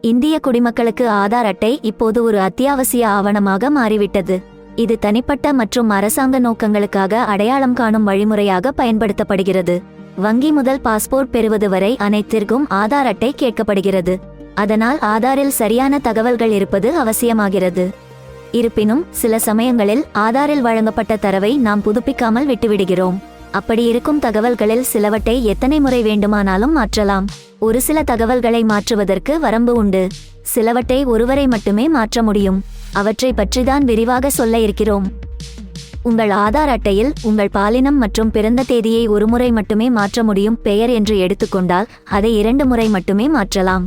இந்திய குடிமக்களுக்கு ஆதார் அட்டை இப்போது ஒரு அத்தியாவசிய ஆவணமாக மாறிவிட்டது. இது தனிப்பட்ட மற்றும் அரசாங்க நோக்கங்களுக்காக அடையாளம் காணும் வழிமுறையாக பயன்படுத்தப்படுகிறது. வங்கி முதல் பாஸ்போர்ட் பெறுவது வரை அனைத்திற்கும் ஆதார் அட்டை கேட்கப்படுகிறது. அதனால் ஆதாரில் சரியான தகவல்கள் இருப்பது அவசியமாகிறது. இருப்பினும் சில சமயங்களில் ஆதாரில் வழங்கப்பட்ட தரவை நாம் புதுப்பிக்காமல் விட்டுவிடுகிறோம். அப்படி இருக்கும் தகவல்களில் சிலவற்றை எத்தனை முறை வேண்டுமானாலும் மாற்றலாம். ஒரு சில தகவல்களை மாற்றுவதற்கு வரம்பு உண்டு. சிலவற்றை ஒருவரை மட்டுமே மாற்ற முடியும். அவற்றை பற்றிதான் விரிவாக சொல்ல இருக்கிறோம். உங்கள் ஆதார் அட்டையில் உங்கள் பாலினம் மற்றும் பிறந்த தேதியை ஒரு முறை மட்டுமே மாற்ற முடியும் பெயர் என்று எடுத்துக்கொண்டால் அதை இரண்டு முறை மட்டுமே மாற்றலாம்.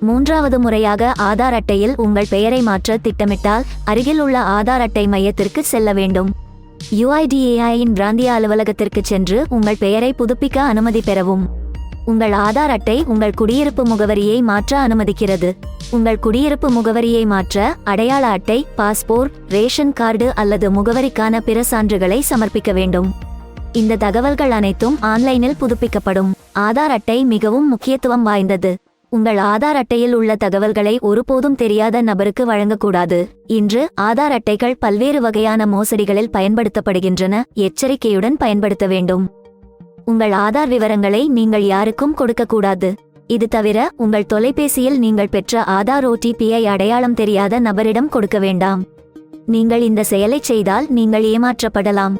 மூன்றாவது முறையாக ஆதார் அட்டையில் உங்கள் பெயரை மாற்ற திட்டமிட்டால் அருகில் உள்ள ஆதார் அட்டை மையத்திற்கு செல்ல வேண்டும். யுஐடிஏஐயின் பிராந்திய அலுவலகத்திற்கு சென்று உங்கள் பெயரை புதுப்பிக்க அனுமதி பெறவும். உங்கள் ஆதார் அட்டை உங்கள் குடியிருப்பு முகவரியை மாற்ற அனுமதிக்கிறது. உங்கள் குடியிருப்பு முகவரியை மாற்ற அடையாள அட்டை பாஸ்போர்ட் ரேஷன் கார்டு அல்லது முகவரிக்கான பிற சான்றுகளை சமர்ப்பிக்க வேண்டும். இந்த தகவல்கள் அனைத்தும் ஆன்லைனில் புதுப்பிக்கப்படும். ஆதார் அட்டை மிகவும் முக்கியத்துவம் வாய்ந்தது. உங்கள் ஆதார் அட்டையில் உள்ள தகவல்களை ஒருபோதும் தெரியாத நபருக்கு வழங்கக்கூடாது. இன்று ஆதார் அட்டைகள் பல்வேறு வகையான மோசடிகளில் பயன்படுத்தப்படுகின்றன எச்சரிக்கையுடன் பயன்படுத்த வேண்டும். உங்கள் ஆதார் விவரங்களை நீங்கள் யாருக்கும் கொடுக்கக்கூடாது. இது தவிர உங்கள் தொலைபேசியில் நீங்கள் பெற்ற ஆதார் ஓடிபியை அடையாளம் தெரியாத நபரிடம் கொடுக்க வேண்டாம். நீங்கள் இந்த செயலை செய்தால் நீங்கள் ஏமாற்றப்படலாம்.